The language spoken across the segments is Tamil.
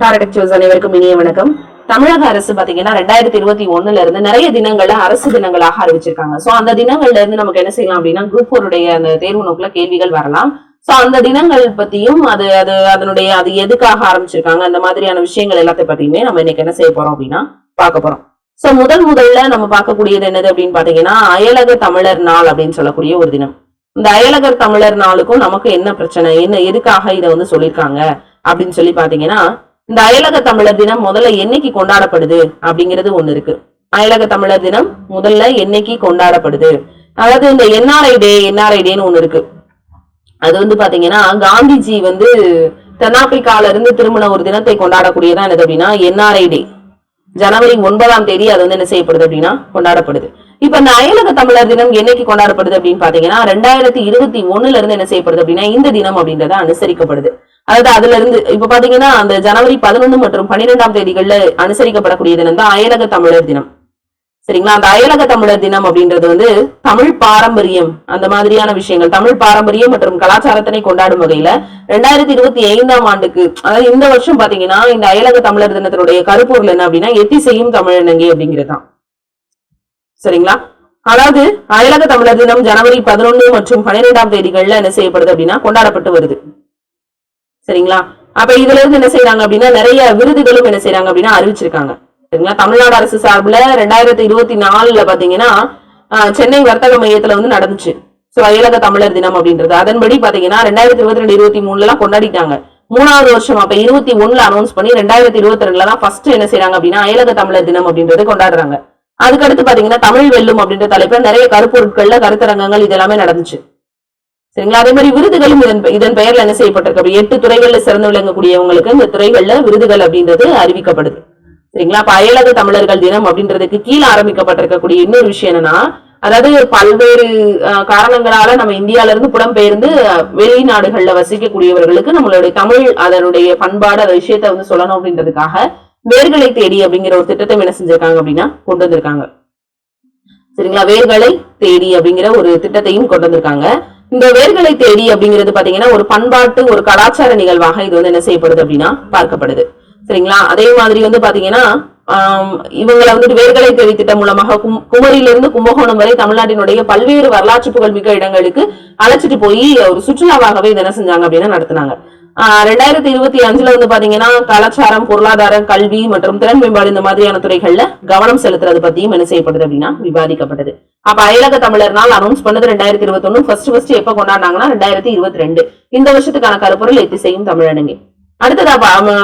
டாரடக்டிவ்ஸ் அனைவருக்கும் இனிய வணக்கம். தமிழக அரசு பாத்தீங்கன்னா ரெண்டாயிரத்தி இருபத்தி ஒண்ணுல இருந்து நிறைய தினங்களை அரசு தினங்களாக அறிவிச்சிருக்காங்க. சோ அந்த தினங்கள்ல இருந்து நமக்கு என்ன செய்யலாம் அப்படின்னா குரூப் ஒருடைய அந்த தேர்வு நோக்குல கேள்விகள் வரலாம். சோ அந்த தினங்கள் பத்தியும் அது அது அதனுடைய அது எதுக்காக ஆரம்பிச்சிருக்காங்க அந்த மாதிரியான விஷயங்கள் எல்லாத்தை பத்தியுமே நம்ம இன்னைக்கு என்ன செய்ய போறோம் அப்படின்னா பார்க்க போறோம். சோ முதல் முதல்ல நம்ம பார்க்கக்கூடியது என்னது அப்படின்னு பாத்தீங்கன்னா அயலக தமிழர் நாள் அப்படின்னு சொல்லக்கூடிய ஒரு தினம். இந்த அயலகர் தமிழர் நாளுக்கும் நமக்கு என்ன பிரச்சனை என்ன எதுக்காக இதை வந்து சொல்லியிருக்காங்க அப்படின்னு சொல்லி பாத்தீங்கன்னா இந்த அயலக தமிழர் தினம் முதல்ல என்னைக்கு கொண்டாடப்படுது அப்படிங்கிறது ஒண்ணு இருக்கு. அயலக தமிழர் தினம் முதல்ல என்னைக்கு கொண்டாடப்படுது? அதாவது இந்த என்ஆர்ஐ டே என்ஆர்ஐ டேன்னு ஒண்ணு இருக்கு. அது வந்து பாத்தீங்கன்னா காந்திஜி வந்து தென்னாப்பிரிக்கால இருந்து திரும்பின ஒரு தினத்தை கொண்டாடக்கூடியதான் என்னது அப்படின்னா என்ஆர்ஐ டே. ஜனவரி ஒன்பதாம் தேதி அது வந்து என்ன செய்யப்படுது அப்படின்னா கொண்டாடப்படுது. இப்ப இந்த அயலக தமிழர் தினம் என்னைக்கு கொண்டாடப்படுது அப்படின்னு பாத்தீங்கன்னா ரெண்டாயிரத்தி இருபத்தி ஒண்ணுல இருந்து என்ன செய்யப்படுது அப்படின்னா இந்த தினம் அப்படின்றத அனுசரிக்கப்படுது. அதாவது அதுல இருந்து இப்ப பாத்தீங்கன்னா அந்த ஜனவரி பதினொன்று மற்றும் பன்னிரெண்டாம் தேதிகள்ல அனுசரிக்கப்படக்கூடிய தினம் தான் அயலக தமிழர் தினம். சரிங்களா? அந்த அயலக தமிழர் தினம் அப்படின்றது வந்து தமிழ் பாரம்பரியம் அந்த மாதிரியான விஷயங்கள். தமிழ் பாரம்பரியம் மற்றும் கலாச்சாரத்தினை கொண்டாடும் வகையில ரெண்டாயிரத்தி இருபத்தி ஐந்தாம் ஆண்டுக்கு அதாவது இந்த வருஷம் பாத்தீங்கன்னா இந்த அயலக தமிழர் தினத்தினுடைய கருப்பொருள் என்ன அப்படின்னா எத்தி செய்யும் தமிழனங்கே அப்படிங்கிறது தான். சரிங்களா? அதாவது அயலக தமிழர் தினம் ஜனவரி பதினொன்னு மற்றும் பன்னிரெண்டாம் தேதிகள்ல என்ன செய்யப்படுது அப்படின்னா கொண்டாடப்பட்டு வருது. சரிங்களா? அப்ப இதுல இருந்து என்ன செய்யறாங்க அப்படின்னா நிறைய விருதுகளும் என்ன செய்யறாங்க அப்படின்னா அறிவிச்சிருக்காங்க. சரிங்களா? தமிழ்நாடு அரசு சார்பில் ரெண்டாயிரத்தி இருபத்தி நாலுல பாத்தீங்கன்னா சென்னை வர்த்தக மையத்துல வந்து நடந்துச்சு. சோ அயலக தமிழர் தினம் அப்படின்றது. அதன்படி பாத்தீங்கன்னா ரெண்டாயிரத்தி இருபத்தி ரெண்டு இருபத்தி மூணுல எல்லாம் கொண்டாடிட்டாங்க. மூணாவது வருஷம் அப்ப இருபத்தி ஒண்ணுல அனௌன்ஸ் பண்ணி ரெண்டாயிரத்தி இருபத்தி ரெண்டுல தான் ஃபர்ஸ்ட் என்ன செய்யறாங்க அப்படின்னா அயலக தமிழர் தினம் அப்படின்றது கொண்டாடுறாங்க. அதுக்கடுத்து பாத்தீங்கன்னா தமிழ் வெல்லும் அப்படின்ற தலைப்புல நிறைய கருப்பொருட்கள்ல கருத்தரங்கங்கள் இதெல்லாமே நடந்துச்சு. சரிங்களா? அதே மாதிரி விருதுகளும் இதன் இதன் பெயர்ல என்ன செய்யப்பட்டிருக்கு? எட்டு துறைகள்ல சிறந்து விளங்கக்கூடியவங்களுக்கு இந்த துறைகள்ல விருதுகள் அப்படின்றது அறிவிக்கப்படுது. சரிங்களா? அப்ப அயலக தமிழர்கள் தினம் அப்படின்றதுக்கு கீழே ஆரம்பிக்கப்பட்டிருக்கக்கூடிய இன்னொரு விஷயம் என்னன்னா அதாவது பல்வேறு காரணங்களால நம்ம இந்தியால இருந்து புலம்பெயர்ந்து வெளிநாடுகள்ல வசிக்கக்கூடியவர்களுக்கு நம்மளுடைய தமிழ் அதனுடைய பண்பாடு அந்த விஷயத்த வந்து சொல்லணும் அப்படின்றதுக்காக வேர்களை தேடி அப்படிங்கிற ஒரு திட்டத்தை என்ன செஞ்சிருக்காங்க அப்படின்னா கொண்டு வந்திருக்காங்க. சரிங்களா? வேர்களை தேடி அப்படிங்கிற ஒரு திட்டத்தையும் கொண்டு வந்திருக்காங்க. இந்த வேர்களை தேடி அப்படிங்கிறது பாத்தீங்கன்னா ஒரு பண்பாட்டு ஒரு கலாச்சார நிகழ்வாக இது வந்து என்ன செய்யப்படுது அப்படின்னா பார்க்கப்படுது. சரிங்களா? அதே மாதிரி வந்து பாத்தீங்கன்னா இவங்களை வந்துட்டு வேர்களை தேடி திட்டம் மூலமாக கும்- குமரியிலிருந்து கும்பகோணம் வரை தமிழ்நாட்டினுடைய பல்வேறு வரலாற்று புகழ்மிக்க இடங்களுக்கு அழைச்சிட்டு போய் ஒரு சுற்றுலாவாகவே இதை என்ன செஞ்சாங்க அப்படின்னா நடத்தினாங்க. ஆஹ் ரெண்டாயிரத்தி இருபத்தி அஞ்சுல வந்து பாத்தீங்கன்னா கலாச்சாரம் பொருளாதாரம் கல்வி மற்றும் திறன் மேம்பாடு இந்த மாதிரியான துறைகள்ல கவனம் செலுத்துறது பத்தியும் என்ன செய்யப்படுது அப்படின்னா விவாதிக்கப்பட்டது. அப்ப அயலக தமிழர் நாள் அனௌன்ஸ் பண்ணது ரெண்டாயிரத்தி இருபத்தி ஒண்ணு ஃபர்ஸ்ட் ஃபர்ஸ்ட் எப்ப கொண்டாடினாங்கன்னா ரெண்டாயிரத்தி இருபத்தி ரெண்டு. இந்த வருஷத்துக்கான கருப்பொருள் எத்தி செய்யும் தமிழனுங்க. அடுத்ததா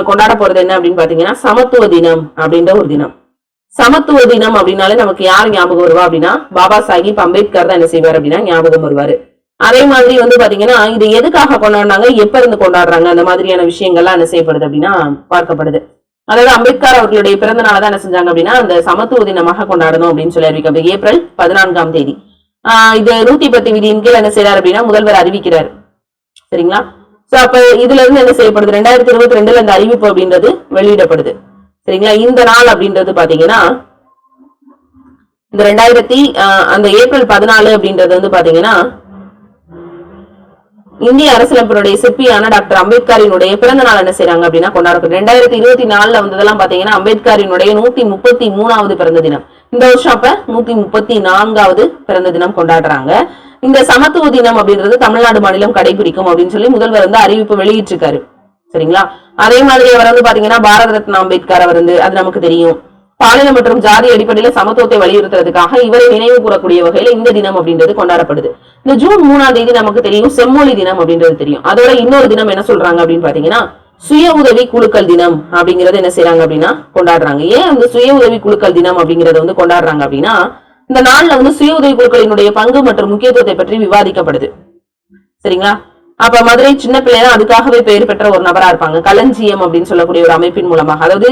கொண்டாட போறது என்ன அப்படின்னு பாத்தீங்கன்னா சமத்துவ தினம் அப்படின்ற ஒரு தினம். சமத்துவ தினம் அப்படின்னாலே நமக்கு யார் ஞாபகம் வருவா அப்படின்னா பாபா சாஹிப் அம்பேத்கர் தான் என்ன செய்வார் அப்படின்னா ஞாபகம் வருவாரு. அதே மாதிரி வந்து பாத்தீங்கன்னா இது எதுக்காக கொண்டாடினாங்க எப்ப இருந்து கொண்டாடுறாங்க அந்த மாதிரியான விஷயங்கள்லாம் என்ன செய்யப்படுது அப்படின்னா பார்க்கப்படுது. அதாவது அம்பேத்கர் அவர்களுடைய பிறந்த நாளை தான் என்ன செஞ்சாங்க அப்படின்னா அந்த சமத்துவ தினமாக கொண்டாடணும் அப்படின்னு சொல்லி அறிவிக்கிறது ஏப்ரல் பதினான்காம் தேதி. ஆஹ் இது நூத்தி பத்து விதியின் கீழ் என்ன செய்யறாரு அப்படின்னா முதல்வர் அறிவிக்கிறார். சரிங்களா? சோ அப்ப இதுல இருந்து என்ன செய்யப்படுது? ரெண்டாயிரத்தி இருபத்தி ரெண்டுல இந்த அறிவிப்பு அப்படின்றது வெளியிடப்படுது. சரிங்களா? இந்த நாள் அப்படின்றது பாத்தீங்கன்னா இந்த ரெண்டாயிரத்தி ஆஹ், அந்த ஏப்ரல் பதினாலு அப்படின்றது வந்து பாத்தீங்கன்னா இந்திய அரசியலமைப்பினுடைய சிற்பியான டாக்டர் அம்பேத்கரினுடைய பிறந்த நாள் என்ன செய்றாங்க அப்படின்னா கொண்டாடப்படுது ரெண்டாயிரத்தி இருபத்தி நாலுல வந்ததெல்லாம் பாத்தீங்கன்னா அம்பேத்கரினுடைய நூத்தி முப்பத்தி மூணாவது பிறந்த தினம். இந்த வருஷம் அப்ப நூத்தி முப்பத்தி நான்காவது பிறந்த தினம் கொண்டாடுறாங்க. இந்த சமத்துவ தினம் அப்படின்றது தமிழ்நாடு மாநிலம் கடைபிடிக்கும் அப்படின்னு சொல்லி முதல்வர் வந்து அறிவிப்பு வெளியிட்டிருக்காரு. சரிங்களா? அதே மாதிரி அவர் வந்து பாத்தீங்கன்னா பாரத ரத்னா அம்பேத்கர் அவர் வந்து அது நமக்கு தெரியும். பாலின மற்றும் ஜாதி அடிப்படையில சமத்துவத்தை வலியுறுத்துறதுக்காக இவரை நினைவு கூறக்கூடிய வகையில இந்த தினம் அப்படின்றது கொண்டாடப்படுது. இந்த ஜூன் மூணாம் தேதி நமக்கு தெரியும் செம்மொழி தினம் அப்படின்றது தெரியும். அதோட இன்னொரு தினம் என்ன சொல்றாங்க அப்படின்னு பாத்தீங்கன்னா சுய உதவி குழுக்கள் தினம் அப்படிங்கறத என்ன செய்யறாங்க அப்படின்னா கொண்டாடுறாங்க. ஏன் அந்த சுய உதவி குழுக்கள் தினம் அப்படிங்கறத வந்து கொண்டாடுறாங்க அப்படின்னா இந்த நாள்ல வந்து சுய உதவி குழுக்களினுடைய பங்கு மற்றும் முக்கியத்துவத்தை பற்றி விவாதிக்கப்படுது. சரிங்களா? அப்ப மதுரை சின்ன பிள்ளைனா அதுக்காகவே பெயர் பெற்ற ஒரு நபரா இருப்பாங்க. களஞ்சியம் அப்படின்னு சொல்லக்கூடிய ஒரு அமைப்பின் மூலமாக. அதாவது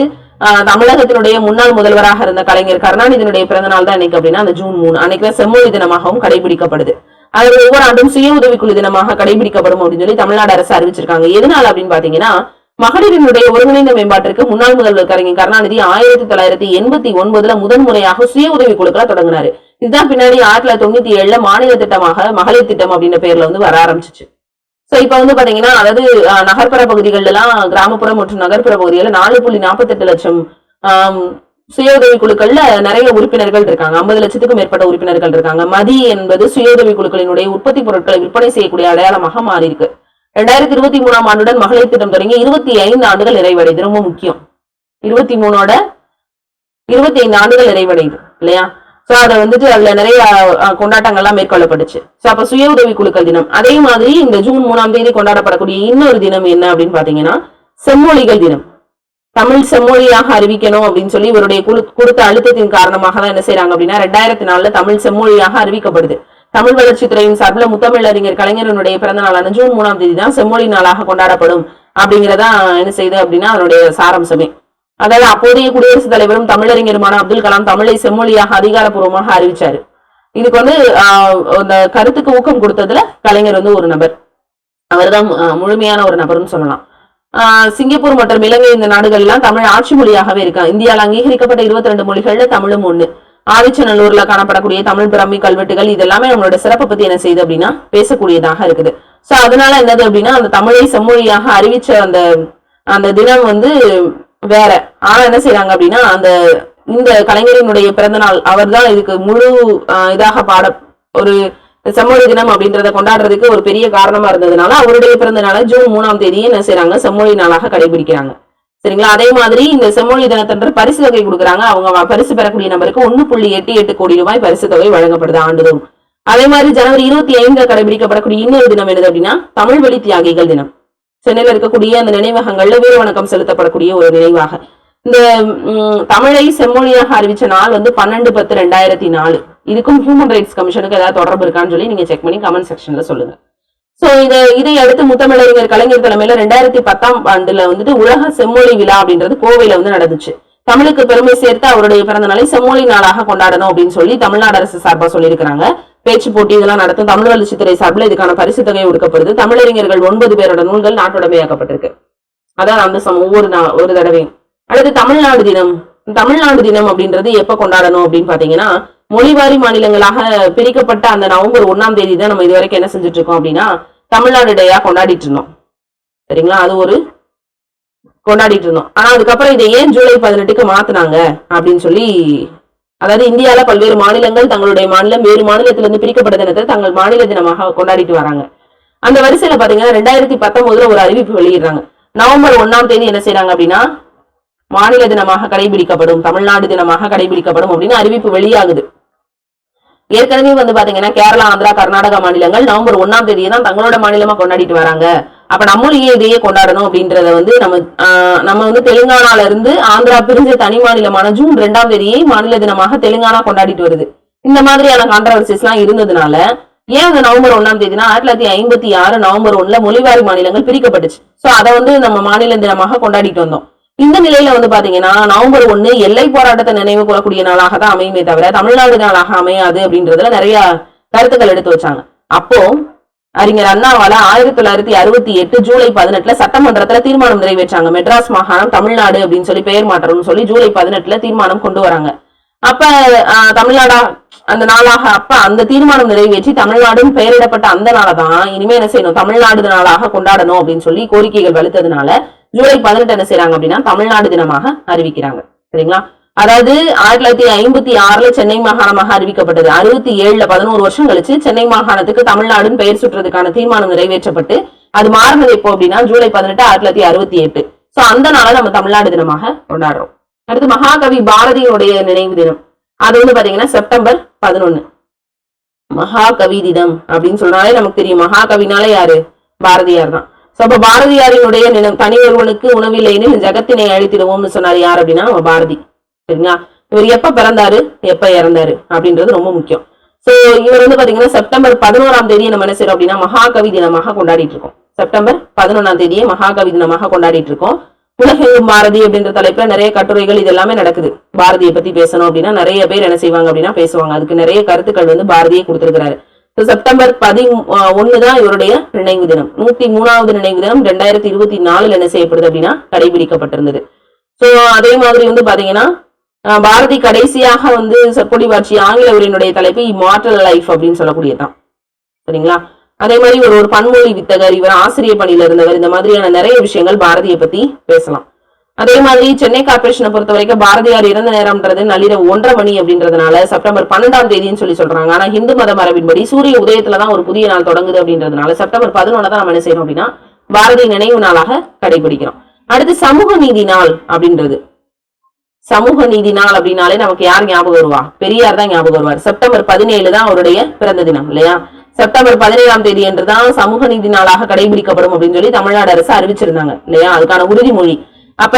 தமிழகத்தினுடைய முன்னாள் முதல்வராக இருந்த கலைஞர் கருணாநிதியினுடைய பிறந்த நாள் தான் இன்னைக்கு அப்படின்னா அந்த ஜூன் மூணு. அன்னைக்கு செம்மொழி தினமாகவும் கடைபிடிக்கப்படுது. அது ஒவ்வொரு ஆண்டும் சுய உதவிக்குழு தினமாக கடைபிடிக்கப்படும் அப்படின்னு சொல்லி தமிழ்நாடு அரசு அறிவிச்சிருக்காங்க. எதனால அப்படின்னு பாத்தீங்கன்னா மகளிரினுடைய ஒருங்கிணைந்த மேம்பாட்டிற்கு முன்னாள் முதல்வர் கலைஞர் கருணாநிதி ஆயிரத்தி தொள்ளாயிரத்தி எண்பத்தி ஒன்பதுல முதன் முறையாக சுய உதவி குழுக்களை தொடங்கினாரு. இதுதான் பின்னாடி ஆயிரத்தி தொள்ளாயிரத்தி தொண்ணூத்தி ஏழுல மாநில திட்டமாக மகளிர் திட்டம் அப்படின்ற பேர்ல வந்து வர ஆரம்பிச்சிச்சு. சோ இப்ப வந்து பாத்தீங்கன்னா அதாவது நகர்ப்புற பகுதிகள்ல எல்லாம் கிராமப்புற மற்றும் நகர்ப்புற பகுதிகளில் நாலு புள்ளி நாற்பத்தெட்டு லட்சம் ஆம், சுய உதவி குழுக்கள்ல நிறைய உறுப்பினர்கள் இருக்காங்க. ஐம்பது லட்சத்துக்கும் மேற்பட்ட உறுப்பினர்கள் இருக்காங்க. மதி என்பது சுய உதவி குழுக்களினுடைய உற்பத்தி பொருட்களை விற்பனை செய்யக்கூடிய அடையாளமாக மாறி இருக்கு ரெண்டாயிரத்தி இருபத்தி மூணாம் ஆண்டுடன் மகளிர் திட்டம் தொடங்கி இருபத்தி ஐந்து ஆண்டுகள் நிறைவடையுது. ரொம்ப முக்கியம். இருபத்தி மூணோட இருபத்தி ஐந்து ஆண்டுகள் நிறைவடையுது இல்லையா? ஸோ அதை வந்துட்டு அதுல நிறைய கொண்டாட்டங்கள்லாம் மேற்கொள்ளப்பட்டுச்சு. ஸோ அப்போ சுய உதவி குழுக்கள் தினம். அதே மாதிரி இந்த ஜூன் மூணாம் தேதி கொண்டாடப்படக்கூடிய இன்னொரு தினம் என்ன அப்படின்னு பாத்தீங்கன்னா செம்மொழிகள் தினம். தமிழ் செம்மொழியாக அறிவிக்கணும் அப்படின்னு சொல்லி இவருடைய குழு கொடுத்த அழுத்தத்தின் காரணமாக தான் என்ன செய்யறாங்க அப்படின்னா ரெண்டாயிரத்தி நாலுல தமிழ் செம்மொழியாக அறிவிக்கப்படுது. தமிழ் வளர்ச்சி துறையின் சார்பில் முத்தமிழறிஞர் கலைஞரனுடைய பிறந்த நாளான ஜூன் மூணாம் தேதி தான் செம்மொழி நாளாக கொண்டாடப்படும் அப்படிங்கிறதா என்ன செய்யுது அப்படின்னா அதனுடைய சாரம்சமே. அதாவது அப்போதைய குடியரசுத் தலைவரும் தமிழறிஞருமான அப்துல் கலாம் தமிழை செம்மொழியாக அதிகாரப்பூர்வமாக அறிவிச்சாரு. இதுக்கு வந்து அந்த கருத்துக்கு ஊக்கம் கொடுத்ததுல கலைஞர் வந்து ஒரு நபர். அவர்தான் முழுமையான ஒரு நபர்னு சொல்லலாம். சிங்கப்பூர் மற்றும் இலங்கை இந்த நாடுகள் எல்லாம் தமிழ் ஆட்சி மொழியாகவே இருக்கா? இந்தியாவில் அங்கீகரிக்கப்பட்ட இருபத்தி ரெண்டு மொழிகள்ல தமிழும் ஒண்ணு. ஆதிச்சநல்லூர்ல காணப்படக்கூடிய தமிழ் பிரம்மி கல்வெட்டுகள் இதெல்லாமே நம்மளோட சிறப்பை பத்தி என்ன செய்யுது அப்படின்னா பேசக்கூடியதாக இருக்குது. சோ அதனால என்னது அப்படின்னா அந்த தமிழை செம்மொழியாக அறிவிச்ச அந்த அந்த தினம் வந்து வேற. ஆனா என்ன செய்யறாங்க அப்படின்னா அந்த இந்த கலைஞரினுடைய பிறந்த நாள் அவர்தான் இதுக்கு முழு இதாக பாட ஒரு செம்மொழி தினம் அப்படின்றத கொண்டாடுறதுக்கு ஒரு பெரிய காரணமா இருந்ததுனால அவருடைய பிறந்த நாளை ஜூன் மூணாம் தேதியே என்ன செய்றாங்க? செம்மொழி நாளாக கடைபிடிக்கிறாங்க. சரிங்களா? அதே மாதிரி இந்த செம்மொழி தினத்தன்று பரிசு தொகை கொடுக்குறாங்க. அவங்க பரிசு பெறக்கூடிய நபருக்கு ஒண்ணு புள்ளி எட்டு எட்டு கோடி ரூபாய் பரிசு தொகை வழங்கப்படுது ஆண்டுதோறும். அதே மாதிரி ஜனவரி இருபத்தி ஐந்து கடைபிடிக்கப்படக்கூடிய இன்னொரு தினம் என்னது அப்படின்னா தமிழ் வழி தியாகிகள் தினம். சென்னையில இருக்கக்கூடிய அந்த நினைவகங்கள்ல வீர வணக்கம் செலுத்தப்படக்கூடிய ஒரு நினைவாக. இந்த தமிழை செம்மொழியாக அறிவிச்ச நாள் வந்து பன்னெண்டு பத்து ரெண்டாயிரத்தி நாலு. இதுக்கும் ஹியூமன் ரைட்ஸ் கமிஷனுக்கு ஏதாவது தொடர்பு இருக்கான்னு சொல்லி நீங்க செக் பண்ணி கமெண்ட் செக்ஷன்ல சொல்லுங்க. சோ இதை இதை அடுத்து முத்தமிழறிஞர் கலைஞர் தலைமையில ரெண்டாயிரத்தி பத்தாம் ஆண்டுல வந்துட்டு உலக செம்மொழி விழா அப்படின்றது கோவையில வந்து நடந்துச்சு. தமிழுக்கு பெருமை சேர்த்து அவருடைய பிறந்த நாளை செம்மொழி நாளாக கொண்டாடணும் அப்படின்னு சொல்லி தமிழ்நாடு அரசு சார்பா சொல்லியிருக்கிறாங்க. பேச்சு போட்டி இதெல்லாம் நடத்தும் தமிழ் வளர்ச்சித்துறை சார்பில் இதுக்கான பரிசு தொகை ஒடுக்கப்படுது தமிழறிஞர்கள் ஒன்பது பேரோட நூல்கள் நாட்டுடமையாக்கப்பட்டிருக்கு. அதான் அந்த சம ஒவ்வொரு நா- ஒரு தடவையும். அடுத்து தமிழ்நாடு தினம். தமிழ்நாடு தினம் அப்படின்றது எப்ப கொண்டாடணும் அப்படின்னு பாத்தீங்கன்னா மொழிவாரி மாநிலங்களாக பிரிக்கப்பட்ட அந்த நவம்பர் ஒண்ணாம் தேதி தான் நம்ம இதுவரைக்கும் என்ன செஞ்சுட்டு இருக்கோம் அப்படின்னா தமிழ்நாடு டேயா கொண்டாடிட்டு இருந்தோம். சரிங்களா? அது ஒரு கொண்டாடிட்டு இருந்தோம். ஆனா அதுக்கப்புறம் இதை ஏன் ஜூலை பதினெட்டுக்கு மாத்தினாங்க அப்படின்னு சொல்லி அதாவது இந்தியால பல்வேறு மாநிலங்கள் தங்களுடைய மாநிலம் வேறு மாநிலத்திலிருந்து பிரிக்கப்பட்ட தினத்தை தங்கள் மாநில தினமாக கொண்டாடிட்டு வராங்க. அந்த வரிசையில பாத்தீங்கன்னா ரெண்டாயிரத்தி பத்தொன்பதுல ஒரு அறிவிப்பு வெளியிடுறாங்க. நவம்பர் ஒண்ணாம் தேதி என்ன செய்றாங்க அப்படின்னா மாநில தினமாக கடைபிடிக்கப்படும் தமிழ்நாடு தினமாக கடைபிடிக்கப்படும் அப்படின்னு அறிவிப்பு வெளியாகுது. ஏற்கனவே வந்து பாத்தீங்கன்னா கேரளா ஆந்திரா கர்நாடகா மாநிலங்கள் நவம்பர் ஒண்ணாம் தேதியை தான் தங்களோட மாநிலமா கொண்டாடிட்டு வராங்க. அப்ப நம்மளும் இதையே கொண்டாடணும் அப்படின்றத வந்து நம்ம ஆஹ், நம்ம வந்து தெலுங்கானால இருந்து ஆந்திரா பிரிஞ்ச தனி மாநிலமான ஜூன் ரெண்டாம் தேதியை மாநில தினமாக தெலுங்கானா கொண்டாடிட்டு வருது. இந்த மாதிரியான கான்ட்ரவர்சிஸ் எல்லாம் இருந்ததுனால ஏன் அந்த நவம்பர் ஒண்ணாம் தேதினா ஆயிரத்தி தொள்ளாயிரத்தி ஐம்பத்தி ஆறு நவம்பர் ஒன்னுல மொழிவாரி மாநிலங்கள் பிரிக்கப்பட்டுச்சு. சோ அதை வந்து நம்ம மாநில தினமாக கொண்டாடிட்டு வந்தோம். இந்த நிலையில வந்து பாத்தீங்கன்னா நவம்பர் ஒண்ணு எல்லை போராட்டத்தை நினைவு கூறக்கூடிய நாளாக தான் அமையுமே தவிர தமிழ்நாடு நாளாக அமையாது அப்படின்றதுல நிறைய கருத்துக்கள் எடுத்து வச்சாங்க. அப்போ அறிஞர் அண்ணாவால ஆயிரத்தி தொள்ளாயிரத்தி அறுபத்தி எட்டு ஜூலை பதினெட்டுல சட்டமன்றத்துல தீர்மானம் நிறைவேற்றாங்க. மெட்ராஸ் மாகாணம் தமிழ்நாடு அப்படின்னு சொல்லி பெயர் மாற்றணும்னு சொல்லி ஜூலை பதினெட்டுல தீர்மானம் கொண்டு வராங்க. அப்ப தமிழ்நாடா அந்த நாளாக அப்ப அந்த தீர்மானம் நிறைவேற்றி தமிழ்நாடுன்னு பெயரிடப்பட்ட அந்த நாளை தான் இனிமே என்ன செய்யணும்? தமிழ்நாடு நாளாக கொண்டாடணும் அப்படின்னு சொல்லி கோரிக்கைகள் வலுத்ததுனால ஜூலை பதினெட்டு என்ன செய்றாங்க அப்படின்னா தமிழ்நாடு தினமாக அறிவிக்கிறாங்க. சரிங்களா? அதாவது ஆயிரத்தி தொள்ளாயிரத்தி ஐம்பத்தி ஆறுல சென்னை மாகாணமாக அறிவிக்கப்பட்டது. அறுபத்தி ஏழுல பதினோரு வருஷம் கழிச்சு சென்னை மாகாணத்துக்கு தமிழ்நாடுன்னு பெயர் சுற்றுறதுக்கான தீர்மானம் நிறைவேற்றப்பட்டு அது மாறினது எப்போ அப்படின்னா ஜூலை பதினெட்டு ஆயிரத்தி தொள்ளாயிரத்தி அறுபத்தி எட்டு. சோ அந்த நாளை நம்ம தமிழ்நாடு தினமாக கொண்டாடுறோம். அடுத்து மகாகவி பாரதியினுடைய நினைவு தினம். அது வந்து பாத்தீங்கன்னா செப்டம்பர் பதினொன்னு. மகாகவி தினம் அப்படின்னு சொன்னாலே நமக்கு தெரியும். மகாகவினாலே யாரு? பாரதியார் தான். சோ பாரதியாரினுடைய பணியர்களுக்கு தனி உணவில்லைன்னு ஜகத்தினை அழித்திடுவோம்னு சொன்னாரு யார் அப்படின்னா நம்ம பாரதி. சரிங்களா? இவர் எப்ப பிறந்தாரு? எப்ப இறந்தாரு? அப்படின்றது ரொம்ப முக்கியம். சோ இவர் வந்து பாத்தீங்கன்னா செப்டம்பர் பதினோராம் தேதி நம்ம என்ன செய்யறோம் அப்படின்னா மகாகவி தினமாக கொண்டாடிட்டு இருக்கோம். செப்டம்பர் பதினொன்றாம் தேதியை மகாகவி தினமாக கொண்டாடிட்டு இருக்கோம். உலகெங்கும் பாரதி அப்படின்ற தலைப்புல நிறைய கட்டுரைகள் இது எல்லாமே நடக்குது. பாரதியை பத்தி பேசணும் அப்படின்னா நிறைய பேர் என்ன செய்வாங்க அப்படின்னா பேசுவாங்க. அதுக்கு நிறைய கருத்துக்கள் வந்து பாரதியை கொடுத்திருக்கிறாரு. செப்டம்பர் பதி ஒண்ணுதான் இவருடைய நினைவு தினம். நூத்தி மூணாவது நினைவு தினம் ரெண்டாயிரத்தி இருபத்தி நாலுல என்ன செய்யப்படுது அப்படின்னா கடைபிடிக்கப்பட்டிருந்தது. சோ அதே மாதிரி வந்து பாத்தீங்கன்னா பாரதி கடைசியாக வந்து சொற்பொழிவாட்சி ஆங்கில உரையினுடைய தலைப்பு இம்மார்டல் லைஃப் அப்படின்னு சொல்லக்கூடியதுதான். சரிங்களா? அதே மாதிரி இவர் ஒரு பன்மொழி வித்தகர் இவர் ஆசிரியர் பணியில இருந்தவர் இந்த மாதிரியான நிறைய விஷயங்கள் பாரதியை பத்தி பேசலாம். அதே மாதிரி சென்னை கார்பரேஷனை பொறுத்த வரைக்கும் பாரதியார் இறந்த நேரம்ன்றது நள்ளிரவு ஒன்றரை மணி அப்படின்றதுனால செப்டம்பர் பன்னெண்டாம் தேதின்னு சொல்லி சொல்றாங்க. ஆனா இந்து மத மரபின்படி சூரிய உதயத்துல தான் ஒரு புதிய நாள் தொடங்குது அப்படின்றதுனால செப்டம்பர் பதினொன்னு தான் நம்ம என்ன செய்யறோம் அப்படின்னா பாரதி நினைவு நாளாக கடைபிடிக்கிறோம். அடுத்து சமூக நீதி நாள் அப்படின்றது. சமூக நீதி நாள் அப்படின்னாலே நமக்கு யார் ஞாபகம் வருவா? பெரியார் தான் ஞாபகம் வருவார். செப்டம்பர் பதினேழு தான் அவருடைய பிறந்த தினம் இல்லையா? செப்டம்பர் பதினேழாம் தேதி என்றுதான் சமூக நீதி நாளாக கடைபிடிக்கப்படும் அப்படின்னு சொல்லி தமிழ்நாடு அரசு அறிவிச்சிருந்தாங்க இல்லையா? அதுக்கான உறுதிமொழி. அப்ப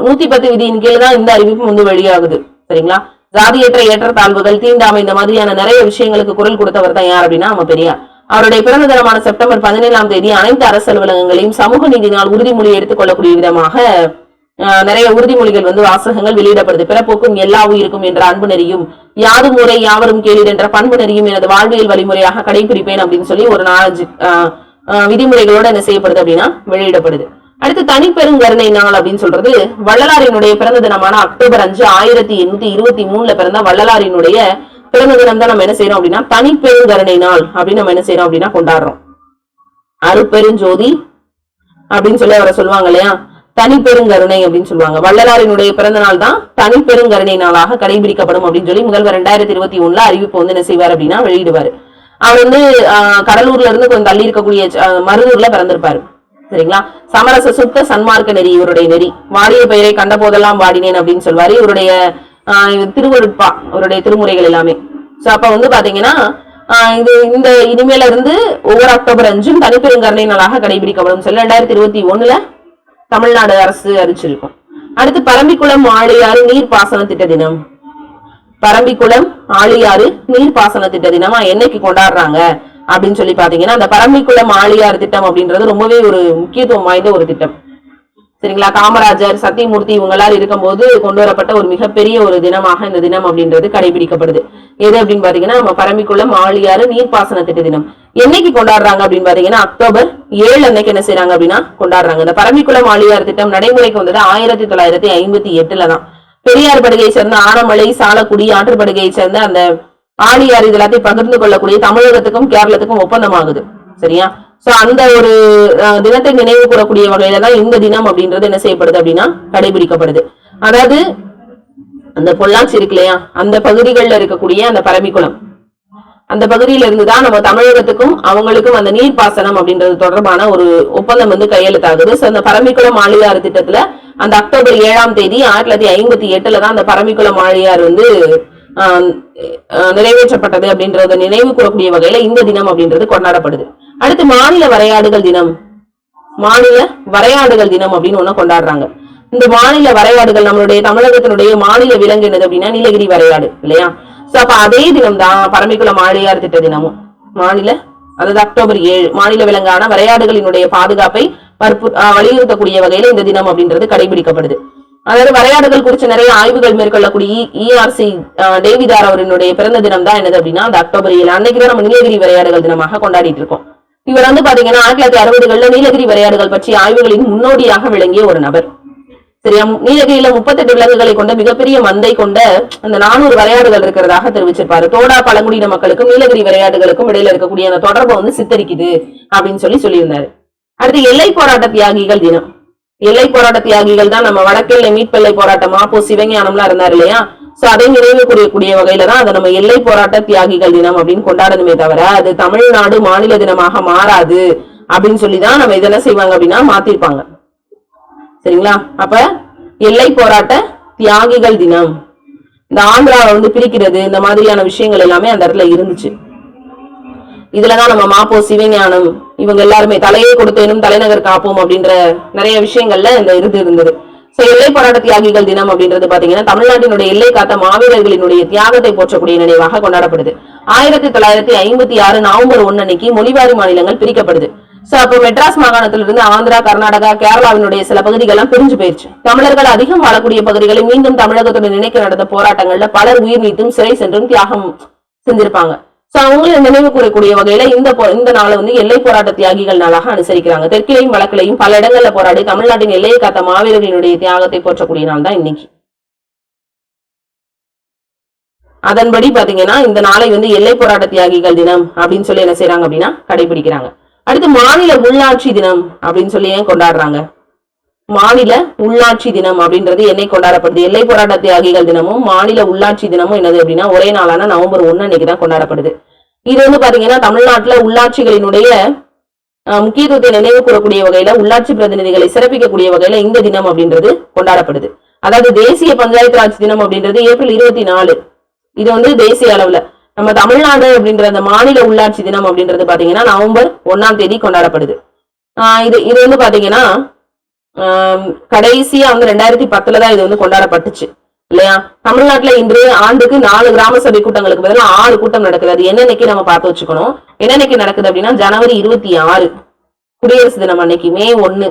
நூத்தி பத்து விதியின் கீழ் தான் இந்த அறிவிப்பு வந்து வெளியாகுது. சரிங்களா? ஜாதியற்ற ஏற்றத்தாழ்வுகள் தீண்டாமை இந்த மாதிரியான நிறைய விஷயங்களுக்கு குரல் கொடுத்தவர் தான் யார் அப்படின்னா நம்ம பெரியார். அவருடைய பிறந்த தினமான செப்டம்பர் பதினேழாம் தேதி அனைத்து அரசு அலுவலகங்களையும் சமூக நீதினால் நாள் உறுதிமொழி எடுத்துக்கொள்ளக்கூடிய விதமாக ஆஹ், நிறைய உறுதிமொழிகள் வந்து வாசகங்கள் வெளியிடப்படுது. பிறப்போக்கும் எல்லா உயிருக்கும் என்ற அன்பு நெறியும் யாதும் முறை யாவரும் கேளீர் என்ற பண்பு நெறியும் எனது வாழ்வியல் வழிமுறையாக கடைபிடிப்பேன் அப்படின்னு சொல்லி ஒரு நாலஞ்சு ஆஹ், ஆஹ், விதிமுறைகளோட என்ன செய்யப்படுது அப்படின்னா வெளியிடப்படுது. அடுத்து தனிப்பெருங்கருணை நாள் அப்படின்னு சொல்றது வள்ளலாரினுடைய பிறந்த தினமான அக்டோபர் அஞ்சு ஆயிரத்தி எண்ணூத்தி இருபத்தி மூணுல பிறந்த வள்ளலாரினுடைய பிறந்த தினம் தான் நம்ம என்ன செய்யறோம் அப்படின்னா தனிப்பெருங்கருணை நாள் அப்படின்னு நம்ம என்ன செய்யறோம் அப்படின்னா கொண்டாடுறோம். அருப்பெருஞ்சோதி அப்படின்னு சொல்லி அவரை சொல்லுவாங்க இல்லையா? தனிப்பெருங்கருணை அப்படின்னு சொல்லுவாங்க. வள்ளலாரினுடைய பிறந்த நாள் தான் தனிப்பெருங்கருணை நாளாக கடைபிடிக்கப்படும் அப்படின்னு சொல்லி முதல்வர் ரெண்டாயிரத்தி இருபத்தி ஒண்ணுல அறிவிப்பு வந்து என்ன செய்வார் அப்படின்னா வெளியிடுவாரு. அவர் வந்து கடலூர்ல இருந்து கொஞ்சம் தள்ளி இருக்கக்கூடிய மருதூர்ல பிறந்திருப்பாரு. சரிங்களா? சமரச சுத்த சன்மார்க்க நெறி இவருடைய நெறி. வாடிய பெயரை கண்ட போதெல்லாம் வாடினேன் அப்படின்னு சொல்வாரு. இவருடைய ஆஹ், திருவருட்பா அவருடைய திருமுறைகள் எல்லாமே. சோ அப்ப வந்து பாத்தீங்கன்னா ஆஹ், இது இந்த இனிமேல இருந்து ஒவ்வொரு அக்டோபர் அஞ்சும் தனிப்பெருங்கருணை நாளாக கடைபிடிக்கப்படும். சொல்லி ரெண்டாயிரத்தி இருபத்தி ஒண்ணுல தமிழ்நாடு அரசு அறிவிச்சிருக்கும். அடுத்து பரம்பிக்குளம் ஆழியாறு நீர் பாசன திட்ட தினம். பரம்பிக்குளம் ஆழியாறு நீர் பாசன திட்ட தினமா என்னைக்கு கொண்டாடுறாங்க? அப்படின்னு சொல்லி பாத்தீங்கன்னா அந்த பரம்பிக்குளம் ஆழியாறு திட்டம் அப்படின்றது ரொம்பவே ஒரு முக்கியத்துவம் வாய்ந்த ஒரு திட்டம். சரிங்களா? காமராஜர் சத்தியமூர்த்தி இவங்களால் இருக்கும்போது கொண்டு வரப்பட்ட ஒரு மிகப்பெரிய ஒரு தினமாக இந்த தினம் அப்படின்றது கடைபிடிக்கப்படுது. எது அப்படின்னு பாத்தீங்கன்னா நம்ம பரம்பிக்குளம் ஆழியாறு நீர்ப்பாசன திட்ட தினம். என்னைக்கு கொண்டாடுறாங்க அப்படின்னு பாத்தீங்கன்னா அக்டோபர் ஏழு அன்னைக்கு என்ன செய்யறாங்க அப்படின்னா கொண்டாடுறாங்க. இந்த பரம்பிக்குளம் ஆழியாறு திட்டம் நடைமுறைக்கு வந்தது ஆயிரத்தி தொள்ளாயிரத்தி ஐம்பத்தி எட்டுல தான் பெரியார் படுகையை சேர்ந்த ஆனமலை சாலக்குடி ஆற்றுப்படுகையை சேர்ந்த அந்த ஆழியார் இது எல்லாத்தையும் பகிர்ந்து கொள்ளக்கூடிய தமிழகத்துக்கும் கேரளத்துக்கும் ஒப்பந்தமாகுது. சரியா? சோ அந்த ஒரு தினத்தை நினைவு கூறக்கூடிய வகையில தான் இந்த தினம் அப்படின்றது என்ன செய்யப்படுது அப்படின்னா கடைபிடிக்கப்படுது. அதாவது அந்த பொள்ளாச்சி இருக்கு இல்லையா? அந்த பகுதிகளில் இருக்கக்கூடிய அந்த பரமிக்குளம் அந்த பகுதியில இருந்து தான் நம்ம தமிழகத்துக்கும் அவங்களுக்கும் அந்த நீர்ப்பாசனம் அப்படின்றது தொடர்பான ஒரு ஒப்பந்தம் வந்து கையெழுத்தாகுது. சோ அந்த பரமிக்குளம் ஆழியாறு திட்டத்துல அந்த அக்டோபர் ஏழாம் தேதி ஆயிரத்தி தொள்ளாயிரத்தி ஐம்பத்தி எட்டுல தான் அந்த பரமிக்குளம் ஆழியார் வந்து ஆஹ், நிறைவேற்றப்பட்டது அப்படின்றத நினைவு கூறக்கூடிய வகையில இந்த தினம் அப்படின்றது கொண்டாடப்படுது. அடுத்து மாநில வரையாடுகள் தினம். மாநில வரையாடுகள் தினம் அப்படின்னு ஒண்ணு கொண்டாடுறாங்க. இந்த மாநில வரையாடுகள் நம்மளுடைய தமிழகத்தினுடைய மாநில விலங்கு என்னது அப்படின்னா நீலகிரி வரையாடு இல்லையா? சோ அப்ப அதே தினம் தான் பரம்பிக்குளம் ஆழியார் திட்ட தினமும். மாநில அதாவது அக்டோபர் ஏழு மாநில விலங்கான வரையாடுகளினுடைய பாதுகாப்பை வற்பு ஆஹ் வலியுறுத்தக்கூடிய வகையில இந்த தினம் அப்படின்றது கடைபிடிக்கப்படுது. அதாவது வரையாடுகள் குறித்து நிறைய ஆய்வுகள் மேற்கொள்ளக்கூடிய இஆர்சி டேவிதார் அவரினுடைய பிறந்த தினம் தான் என்னது அப்படின்னா அந்த அக்டோபர் ஏழு அன்னைக்கு தான் நம்ம நீலகிரி விளையாடுகள் தினமாக கொண்டாடிட்டு இருக்கோம். இவர் வந்து பாத்தீங்கன்னா ஆயிரத்தி தொள்ளாயிரத்தி அறுபதுகள்ல நீலகிரி விளையாடுகள் பற்றிய ஆய்வுகளின் முன்னோடியாக விளங்கிய ஒரு நபர். சரியா? நீலகிரியில முப்பத்தெட்டு விலங்குகளை கொண்ட மிகப்பெரிய மந்தை கொண்ட அந்த நானூறு விளையாடுகள் இருக்கிறதாக தெரிவிச்சிருப்பாரு. தோடா பழங்குடியின மக்களுக்கும் நீலகிரி விளையாடுகளுக்கும் இடையில இருக்கக்கூடிய அந்த தொடர்பை வந்து சித்தரிக்குது அப்படின்னு சொல்லி சொல்லியிருந்தாரு. அடுத்து எல்லை போராட்ட தியாகிகள் தினம். எல்லை போராட்ட தியாகிகள் தான் நம்ம வடக்கெல்லை மீட்பெல்லை போராட்டம். மாப்போ சிவஞானம்லாம் இருந்தார் இல்லையா? சோ அதை நினைவு கூறக்கூடிய வகையில தான் அதை நம்ம எல்லை போராட்ட தியாகிகள் தினம் அப்படின்னு கொண்டாடணுமே தவிர அது தமிழ்நாடு மாநில தினமாக மாறாது அப்படின்னு சொல்லி தான் நம்ம இதெல்லாம் செய்வாங்க அப்படின்னா மாத்திருப்பாங்க. சரிங்களா? அப்ப எல்லை போராட்ட தியாகிகள் தினம். இந்த ஆந்திராவை வந்து பிரிக்கிறது இந்த மாதிரியான விஷயங்கள் எல்லாமே அந்த இடத்துல இருந்துச்சு. இதுலதான் நம்ம மாப்போ சிவஞானம் இவங்க எல்லாருமே தலையை கொடுத்தேனும் தலைநகர் காப்போம் அப்படின்ற நிறைய விஷயங்கள்ல இந்த இது இருந்தது. சோ எல்லை போராட்ட தியாகிகள் தினம் அப்படின்றது பாத்தீங்கன்னா தமிழ்நாட்டினுடைய எல்லை காத்த மாவீரர்களினுடைய தியாகத்தை போற்றக்கூடிய நினைவாக கொண்டாடப்படுது. ஆயிரத்தி தொள்ளாயிரத்தி ஐம்பத்தி ஆறு நவம்பர் ஒன்னு அன்னைக்கு மொழிவாரி மாநிலங்கள் பிரிக்கப்படுது. சோ அப்போ மெட்ராஸ் மாகாணத்திலிருந்து ஆந்திரா கர்நாடகா கேரளாவினுடைய சில பகுதிகள்லாம் பிரிஞ்சு போயிருச்சு. தமிழர்கள் அதிகம் வாழக்கூடிய பகுதிகளை மீண்டும் தமிழகத்துடன் இணைக்க நடந்த போராட்டங்கள்ல பலர் உயிர் நீத்தும் சிறை சென்றும் தியாகம் செஞ்சிருப்பாங்க. சோ அவங்களை நினைவு கூறக்கூடிய வகையில இந்த போ- இந்த நாளை வந்து எல்லை போராட்ட தியாகிகள் நாளாக அனுசரிக்கிறாங்க. தெற்கிலையும் வழக்கிலையும் பல இடங்கள்ல போராடி தமிழ்நாட்டின் எல்லையை காத்த மாவீரர்களினுடைய தியாகத்தை போற்றக்கூடிய நாள் தான் இன்னைக்கு. அதன்படி பாத்தீங்கன்னா இந்த நாளை வந்து எல்லை போராட்ட தியாகிகள் தினம் அப்படின்னு சொல்லி என்ன செய்யறாங்க அப்படின்னா கடைபிடிக்கிறாங்க. அடுத்து மாநில உள்ளாட்சி தினம் அப்படின்னு சொல்லி ஏன் கொண்டாடுறாங்க? மாநில உள்ளாட்சி தினம் அப்படின்றது என்னை கொண்டாடப்படுது. எல்லை போராட்ட தியாகிகள் தினமும் மாநில உள்ளாட்சி தினமும் என்னது அப்படின்னா ஒரே நாளான நவம்பர் ஒன்று அன்னைக்கு தான் கொண்டாடப்படுது. இது வந்து பாத்தீங்கன்னா தமிழ்நாட்டுல உள்ளாட்சிகளினுடைய முக்கியத்துவத்தை நினைவு கூறக்கூடிய வகையில உள்ளாட்சி பிரதிநிதிகளை சிறப்பிக்கக்கூடிய வகையில இந்த தினம் அப்படின்றது கொண்டாடப்படுது. அதாவது தேசிய பஞ்சாயத்து ராஜ் தினம் அப்படின்றது ஏப்ரல் இருபத்தி நாலு. இது வந்து தேசிய அளவுல. நம்ம தமிழ்நாடு அப்படின்ற அந்த மாநில உள்ளாட்சி தினம் அப்படின்றது பாத்தீங்கன்னா நவம்பர் ஒண்ணாம் தேதி கொண்டாடப்படுது. ஆஹ் இது இது வந்து பாத்தீங்கன்னா கடைசியா வந்து ரெண்டாயிரத்தி பத்துல தான் இது வந்து கொண்டாடப்பட்டுச்சு இல்லையா? தமிழ்நாட்டுல இன்று ஆண்டுக்கு நாலு கிராம சபை கூட்டங்களுக்கு பதிலாக ஆறு கூட்டம் நடக்குது. அது என்னன்னைக்கு நம்ம பார்த்து வச்சுக்கணும்? என்னன்னைக்கு நடக்குது அப்படின்னா ஜனவரி இருபத்தி ஆறு குடியரசு தினம் அன்னைக்கு மே ஒன்னு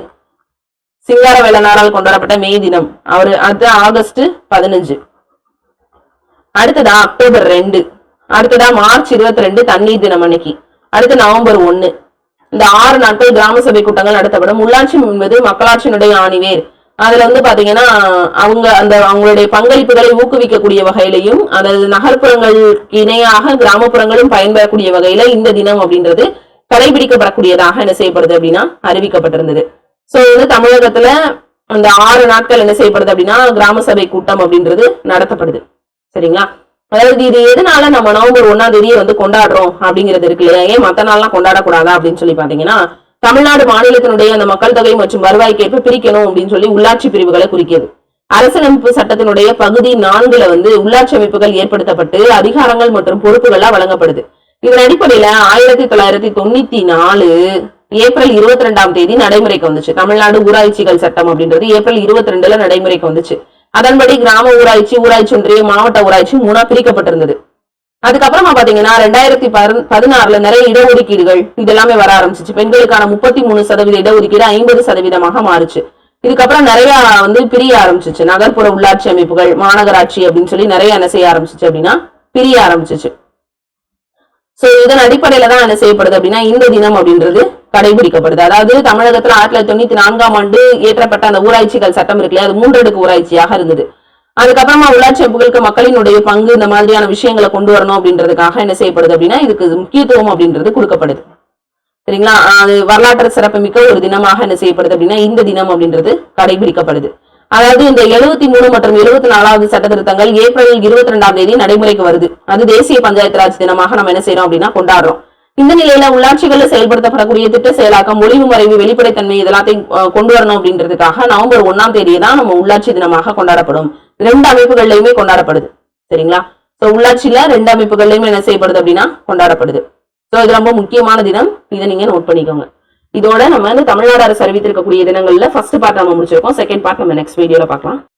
சிங்கார வேலனாரால் கொண்டாடப்பட்ட மே தினம். அவரு அடுத்த ஆகஸ்ட் பதினஞ்சு. அடுத்ததா அக்டோபர் ரெண்டு. அடுத்ததா மார்ச் இருபத்தி ரெண்டு தண்ணீர் தினம் அன்னைக்கு. அடுத்து நவம்பர் ஒன்னு. இந்த ஆறு நாட்கள் கிராம சபை கூட்டங்கள் நடத்தப்படும். உள்ளாட்சி என்பது மக்களாட்சியினுடைய ஆணிவேர். அதுல வந்து பாத்தீங்கன்னா அவங்க அந்த அவங்களுடைய பங்களிப்புகளை ஊக்குவிக்கக்கூடிய வகையிலையும் அதாவது நகர்ப்புறங்களுக்கு இணையாக கிராமப்புறங்களும் பயன்பெறக்கூடிய வகையில இந்த தினம் அப்படின்றது கடைபிடிக்கப்படக்கூடியதாக என்ன செய்யப்படுது அப்படின்னா அறிவிக்கப்பட்டிருந்தது. சோ வந்து தமிழகத்துல அந்த ஆறு நாட்கள் என்ன செய்யப்படுது அப்படின்னா கிராம சபை கூட்டம் அப்படின்றது நடத்தப்படுது. சரிங்களா? அதாவது இது எதனால நம்ம நவம்பர் ஒன்னாம் தேதியை வந்து கொண்டாடுறோம் அப்படிங்கிறது இருக்கு இல்லையா? ஏன் மத்த நாள்லாம் கொண்டாடக்கூடாதா அப்படின்னு சொல்லி பாத்தீங்கன்னா தமிழ்நாடு மாநிலத்தினுடைய அந்த மக்கள் தொகை மற்றும் வருவாய்க்கேற்ப பிரிக்கணும் அப்படின்னு சொல்லி உள்ளாட்சி பிரிவுகளை குறிக்கிறது. அரசியலமைப்பு சட்டத்தினுடைய பகுதி நான்குல வந்து உள்ளாட்சி அமைப்புகள் ஏற்படுத்தப்பட்டு அதிகாரங்கள் மற்றும் பொறுப்புகள்லாம் வழங்கப்படுது. இதன் அடிப்படையில ஆயிரத்தி தொள்ளாயிரத்தி தொண்ணூத்தி நாலு ஏப்ரல் இருபத்தி ரெண்டாம் தேதி நடைமுறைக்கு வந்துச்சு. தமிழ்நாடு ஊராட்சிகள் சட்டம் அப்படின்றது ஏப்ரல் இருபத்தி ரெண்டுல நடைமுறைக்கு வந்துச்சு. அதன்படி கிராம ஊராட்சி ஊராட்சி ஒன்றிய மாவட்ட ஊராட்சி மூணா பிரிக்கப்பட்டிருந்தது. அதுக்கப்புறமா பாத்தீங்கன்னா ரெண்டாயிரத்தி பதினாறுல நிறைய இடஒதுக்கீடுகள் இதெல்லாமே வர ஆரம்பிச்சிச்சு. பெண்களுக்கான முப்பத்தி மூணு சதவீத இடஒதுக்கீடு ஐம்பது சதவீதமாக மாறுச்சு. இதுக்கப்புறம் நிறைய வந்து பிரிய ஆரம்பிச்சிச்சு. நகர்ப்புற உள்ளாட்சி அமைப்புகள் மாநகராட்சி அப்படின்னு சொல்லி நிறைய என்ன செய்ய ஆரம்பிச்சிச்சு அப்படின்னா பிரிய ஆரம்பிச்சிச்சு. சோ இதன் அடிப்படையில தான் என்ன செய்யப்படுது அப்படின்னா இந்த தினம் அப்படின்றது கடைபிடிக்கப்படுது. அதாவது தமிழகத்துல ஆயிரத்தி தொள்ளாயிரத்தி தொண்ணூத்தி நான்காம் ஆண்டு இயற்றப்பட்ட அந்த ஊராட்சிகள் சட்டம் இருக்கு இல்லையா அது மூன்றடுக்கு ஊராட்சியாக இருந்தது. அதுக்கப்புறமா உள்ளாட்சி அமைப்புகளுக்கு மக்களினுடைய பங்கு இந்த மாதிரியான விஷயங்களை கொண்டு வரணும் அப்படின்றதுக்காக என்ன செய்யப்படுது அப்படின்னா இதுக்கு முக்கியத்துவம் அப்படின்றது கொடுக்கப்படுது. சரிங்களா? அது வரலாற்று சிறப்புமிக்க ஒரு தினமாக என்ன செய்யப்படுது அப்படின்னா இந்த தினம் அப்படின்றது கடைபிடிக்கப்படுது. அதாவது இந்த எழுபத்தி மூணு மற்றும் எழுபத்தி நாலாவது சட்ட திருத்தங்கள் ஏப்ரல் இருபத்தி ரெண்டாம் தேதி நடைமுறைக்கு வருது. அது தேசிய பஞ்சாயத்து ராஜ் தினமாக நம்ம என்ன செய்யறோம் அப்படின்னா கொண்டாடுறோம். இந்த நிலையில உள்ளாட்சிகளில் செயல்படுத்தப்படக்கூடிய திட்ட செயலாக்கம் ஒளிவு மறைவு வெளிப்படைத்தன்மை இதெல்லாத்தையும் கொண்டு வரணும் அப்படின்றதுக்காக நவம்பர் ஒண்ணாம் தேதியை தான் நம்ம உள்ளாட்சி தினமாக கொண்டாடப்படும். ரெண்டு அமைப்புகள்லயுமே கொண்டாடப்படுது. சரிங்களா? சோ உள்ளாட்சியில ரெண்டு அமைப்புகள்லயுமே என்ன செய்யப்படுது அப்படின்னா கொண்டாடப்படுது. சோ இது ரொம்ப முக்கியமான தினம். இதை நீங்க நோட் பண்ணிக்கோங்க. இதோட நம்ம வந்து தமிழ்நாடு அரசு அறிவித்திருக்கக்கூடிய தினங்கள்ல ஃபர்ஸ்ட் பார்ட் நம்ம முடிச்சிருக்கோம். செகண்ட் பார்ட் நம்ம நெக்ஸ்ட் வீடியோல பார்க்கலாம்.